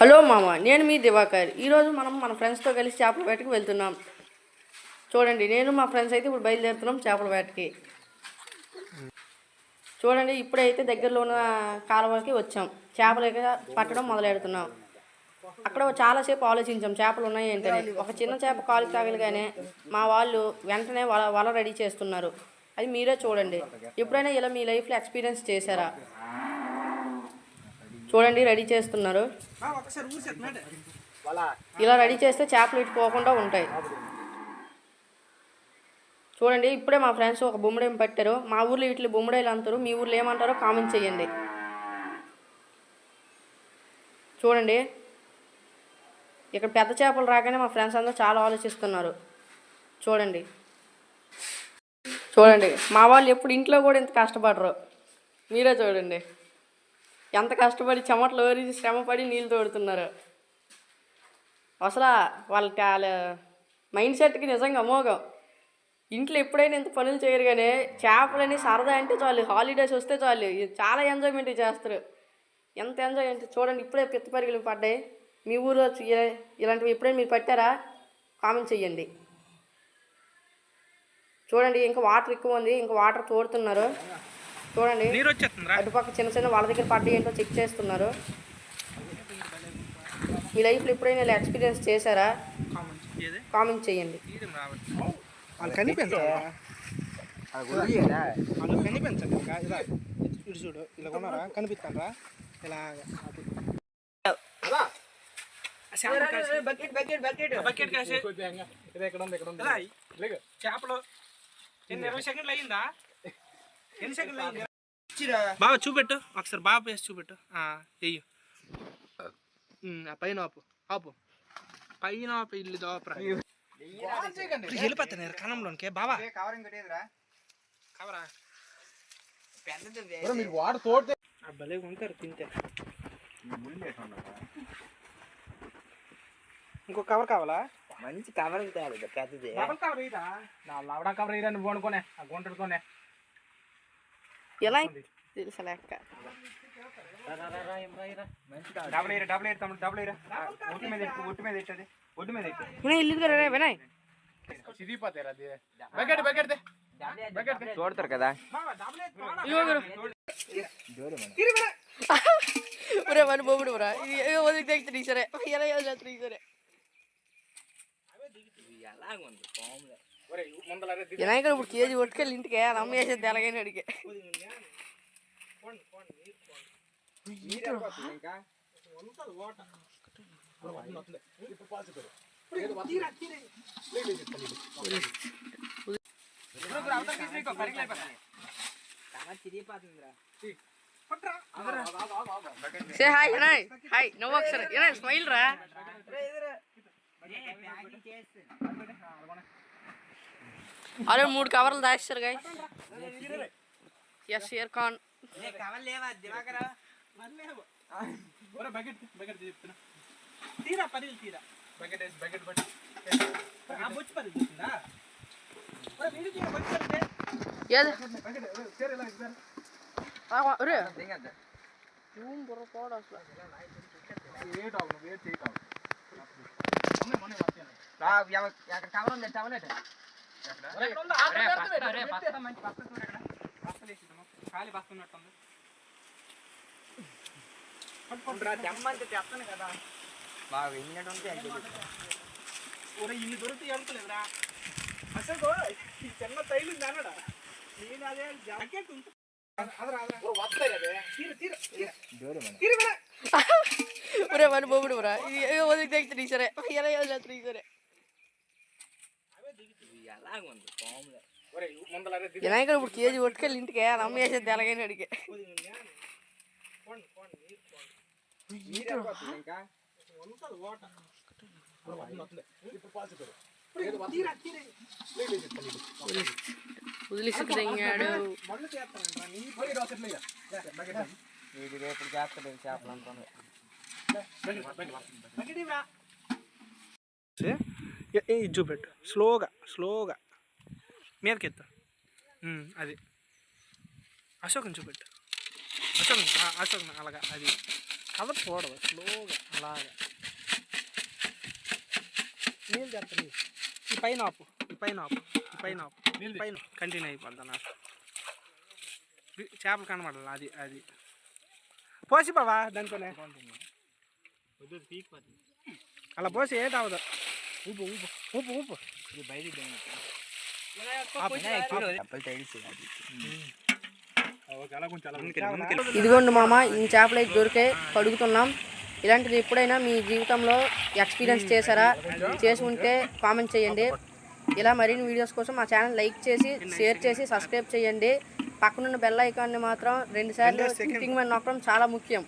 Hello మామ నేను మీ దివాకర్. ఈరోజు మనం మన ఫ్రెండ్స్తో కలిసి చేపల వేటకి వెళ్తున్నాం. చూడండి నేను మా ఫ్రెండ్స్ అయితే ఇప్పుడు బయలుదేరుతున్నాం చేపల వేటకి. చూడండి ఇప్పుడైతే దగ్గరలో ఉన్న కాలువకి వచ్చాం. చేపలు పట్టడం మొదలెడుతున్నాం. అక్కడ చాలాసేపు ఆలోచించాం చేపలు ఉన్నాయి ఏంటని. ఒక చిన్న చేప కాలు తాగలిగానే మా వాళ్ళు వెంటనే వల వల రెడీ చేస్తున్నారు. అది మీరే చూడండి. ఎప్పుడైనా ఇలా మీ లైఫ్లో ఎక్స్పీరియన్స్ చేశారా? చూడండి రెడీ చేస్తున్నారు. ఇలా రెడీ చేస్తే చేపలు ఇటు పోకుండా ఉంటాయి. చూడండి ఇప్పుడే మా ఫ్రెండ్స్ ఒక బొమ్మడేం పట్టారు. మా ఊర్లో వీటిని బొమ్మడేలు అంటారు మీ ఊర్లో ఏమంటారో కామెంట్ చేయండి. చూడండి. ఇక్కడ పెద్ద చేపలు రాగానే మా ఫ్రెండ్స్ అందరూ చాలా ఆలోచిస్తున్నారు. చూడండి. చూడండి మా వాళ్ళు ఎప్పుడు ఇంట్లో కూడా ఇంత కష్టపడరు. మీరే చూడండి. ఎంత కష్టపడి చెమటలు ఓరి శ్రమపడి నీళ్ళు తోడుతున్నారు. అసలు వాళ్ళ వాళ్ళ మైండ్ సెట్కి నిజంగా అమోఘం. ఇంట్లో ఎప్పుడైనా ఇంత పనులు చేయరు కానీ చేపలని సరదా అంటే చాలు. హాలిడేస్ వస్తే చాలు. ఇది చాలా ఎంజాయ్మెంట్ చేస్తారు. ఎంత ఎంజాయ్ అంటే చూడండి ఇప్పుడే పిత్త పరిగెలు పడ్డాయి. మీ ఊరు ఇలాంటివి ఎప్పుడైనా మీరు పట్టారా? కామెంట్ చెయ్యండి చూడండి ఇంకా వాటర్ ఎక్కువ ఉంది. ఇంకా వాటర్ తోడుతున్నారు. చూడండి. నీరు వచ్చేస్తుందిరా అటుపక్క చిన్న చిన్న వాళ్ళ దగ్గర పడ్డ ఏంటో చెక్ చేస్తున్నారు. మీ లైఫ్లో ఎప్పుడైనా ఇలా ఎక్స్పీరియన్స్ చేశారా? కామెంట్ చేయండి. ఇలా ఇటు చూడు ఇలా ఉన్నారా? కనిపిస్తారా ఇలా అది. బకెట్ కాసి. ఇది ఎక్కడ ఉంది ఇక్కడ ఉంది రా, చేపలు. ఎన్ని ఇరవై సెకండ్లు అయ్యింది? బాబా చూపెట్టు. ఒకసారి బాబా వేసి చూపెట్టు. ఆ, వెయ్యి ఆ పైన ఆపు. ఆపు. పైన ఆపు ఇల్లు దోపరా. వెళ్ళిపోతాను కనంలోనికి బాబా కవరా? మీరు వాడు తోడితే ఆ భలే ఉంటారు తింటే. ఇంకో కవర్ కావాలా? మంచి కవర్ తేవాలి పెద్దది. కవర్ ఇదా నా లవడా కవర్ ఇరా నువ్వు అనుకోనే ఆ గుంటడుతోనే ఎలా తెలుసా లెక్క డబుల్ ఎయిర్ డబుల్ ఎయిర్ తమ్ముడు డబుల్ ఎయిర్ ఒట్టు మీద ఎక్కు ఒట్టు మీద ఇట్టది ఒట్టు మీద ఎక్కు వినయ్ ఇల్లు కదా వినయ్. సిరిగిపోతారు అది బకెట్ బకెట్ బకెట్ చూడతారు కదా. ఒరే మన బొమ్ముడు రా. ఇది ఏదో వదిలి తెగితే నీ సరే ఎలా చేస్తే నీ సరే ఎలాగుంది? వినాయకుడు ఇప్పుడు కేజీ పట్టుకెళ్ళి ఇంటికి అమ్మేసేది ఎలాగైనా అడిగే ఇంకా కవర్ చిరిగిపోతుందిరా సే హాయ్ వినాయ్ హాయ్ నువ్వు ఒకసారి వినాయ్ స్మైల్ రా అరే మూడు కవర్లు దాస్తారు గాయ ఎస్ షేర్ ఖాన్ కవర్ లేవా దివాకరా ఒరే బకెట్ బకెట్ చెప్తున్నా తీరా పది తీరా బకెట్ వేసి బకెట్ పట్టి ఆ బొచ్చు పది తీసిందా ఒరే, మీరు తీరా, బొచ్చు పది తే. ఏది బకెట్ సరే ఇలా ఇద్దరు ఒరే దిగద్దు రూమ్ బుర్ర పోడు అసలు వెయిట్ అవ్వను వెయిట్ చేయకావు మొన్న మొన్న వచ్చాను అక్కడ కవర్ ఉంది టవల్ ఎక్కడ ఖాళీ బస్తా ఉన్నట్టుంది. తెమ్మంటే తెస్తాను కదా. బాగా ఇన్నట్టు ఉంటే ఇన్ని దొరికితే అనుకోలేదురా. అసలు ఈ చిన్న తైలు ఉంది అన్నాడా? నేను అదే జాకెట్ ఉంటుంది. ఒరే మన బొమ్ముడు రా ఇది ఏదో వదిలి తెగితే నీ సరే. ఎలా చేస్తే వినాయకుడు ఇప్పుడు కేజీ పట్టుకెళ్ళి ఇంటికి అమ్మేసేది ఎలాగైనా అడిగే వదిలిసిపోయాడు. వీడి రేపు చేస్తాడు చేపలు అనుకోండి ఏ- ఇది చూపెట్టు. స్లోగా స్లోగా. మీదకి ఎత్తు ఉమ్, అది. అశోకం చూపెట్టు. అశోకం అశోకం అలాగా అది. కదపకూడదు స్లోగా అలాగా. నీళ్ళు చేస్తా నీళ్ళు. ఈ పైన ఆపు ఈ పైన ఆపు ఈ పైన ఆపు. ఈ పైన కంటిన్యూ అయిపోద్ది నాకు. చేపలు కనబడాలి అది అది. పోసి బావా దాంతోనే అలా పోసి ఏది ఊపు ఊపు ఊపు ఊపు ఇదిగోండి మామ ఈ చేపలు అయితే దొరికే కడుగుతున్నాం ఇలాంటిది ఎప్పుడైనా మీ జీవితంలో ఎక్స్పీరియన్స్ చేశారా చేసి ఉంటే కామెంట్ చేయండి ఇలా మరిన్ని వీడియోస్ కోసం మా ఛానల్ లైక్ చేసి షేర్ చేసి సబ్స్క్రైబ్ చేయండి పక్కనున్న బెల్ ఐకాన్ని మాత్రం రెండు సార్లు నొక్కడం చాలా ముఖ్యం